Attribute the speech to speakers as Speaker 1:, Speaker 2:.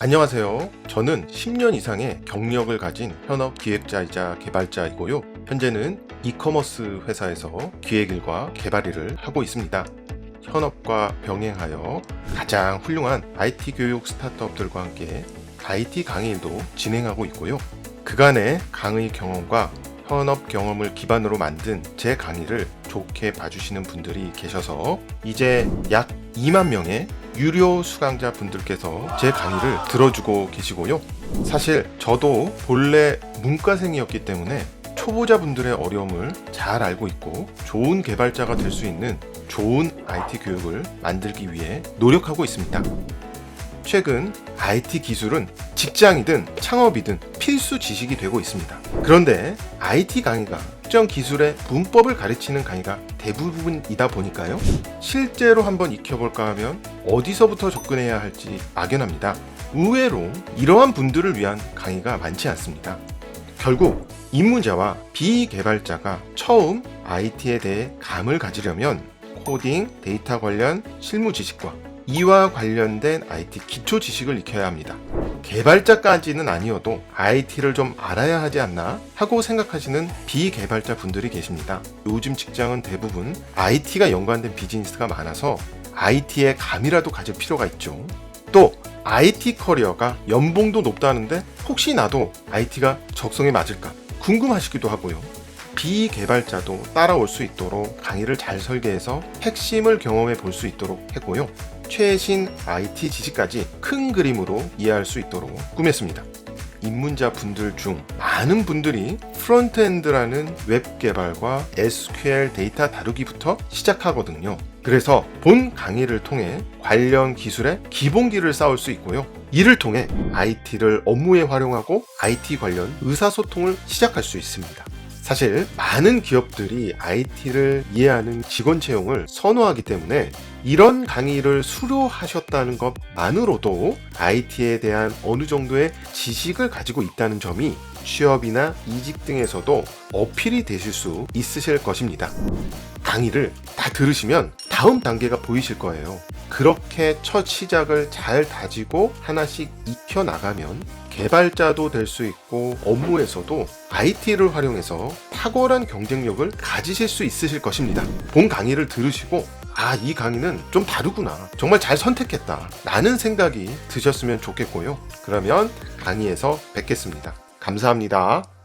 Speaker 1: 안녕하세요. 저는 10년 이상의 경력을 가진 현업 기획자이자 개발자이고요. 현재는 이커머스 회사에서 기획일과 개발일을 하고 있습니다. 현업과 병행하여 가장 훌륭한 IT 교육 스타트업들과 함께 IT 강의일도 진행하고 있고요. 그간의 강의 경험과 현업 경험을 기반으로 만든 제 강의를 좋게 봐주시는 분들이 계셔서 이제 약 2만 명의 유료 수강자 분들께서 제 강의를 들어주고 계시고요. 사실 저도 본래 문과생이었기 때문에 초보자분들의 어려움을 잘 알고 있고 좋은 개발자가 될 수 있는 좋은 IT 교육을 만들기 위해 노력하고 있습니다. 최근 IT 기술은 직장이든 창업이든 필수 지식이 되고 있습니다. 그런데 IT 강의가 특정 기술의 문법을 가르치는 강의가 대부분이다 보니까요. 실제로 한번 익혀볼까 하면 어디서부터 접근해야 할지 막연합니다. 의외로 이러한 분들을 위한 강의가 많지 않습니다. 결국 입문자와 비개발자가 처음 IT에 대해 감을 가지려면 코딩, 데이터 관련 실무 지식과 이와 관련된 IT 기초 지식을 익혀야 합니다. 개발자까지는 아니어도 IT를 좀 알아야 하지 않나 하고 생각하시는 비개발자 분들이 계십니다. 요즘 직장은 대부분 IT가 연관된 비즈니스가 많아서 IT에 감이라도 가질 필요가 있죠. 또 IT 커리어가 연봉도 높다는데 혹시 나도 IT가 적성에 맞을까 궁금하시기도 하고요. 비개발자도 따라올 수 있도록 강의를 잘 설계해서 핵심을 경험해 볼 수 있도록 했고요. 최신 IT 지식까지 큰 그림으로 이해할 수 있도록 꾸몄습니다. 입문자 분들 중 많은 분들이 프론트엔드라는 웹 개발과 SQL 데이터 다루기부터 시작하거든요. 그래서 본 강의를 통해 관련 기술의 기본기를 쌓을 수 있고요. 이를 통해 IT를 업무에 활용하고 IT 관련 의사소통을 시작할 수 있습니다. 사실 많은 기업들이 IT를 이해하는 직원 채용을 선호하기 때문에 이런 강의를 수료하셨다는 것만으로도 IT에 대한 어느 정도의 지식을 가지고 있다는 점이 취업이나 이직 등에서도 어필이 되실 수 있으실 것입니다. 강의를 다 들으시면 다음 단계가 보이실 거예요. 그렇게 첫 시작을 잘 다지고 하나씩 익혀 나가면 개발자도 될 수 있고 업무에서도 IT를 활용해서 탁월한 경쟁력을 가지실 수 있으실 것입니다. 본 강의를 들으시고 아, 이 강의는 좀 다르구나. 정말 잘 선택했다. 라는 생각이 드셨으면 좋겠고요. 그러면 강의에서 뵙겠습니다. 감사합니다.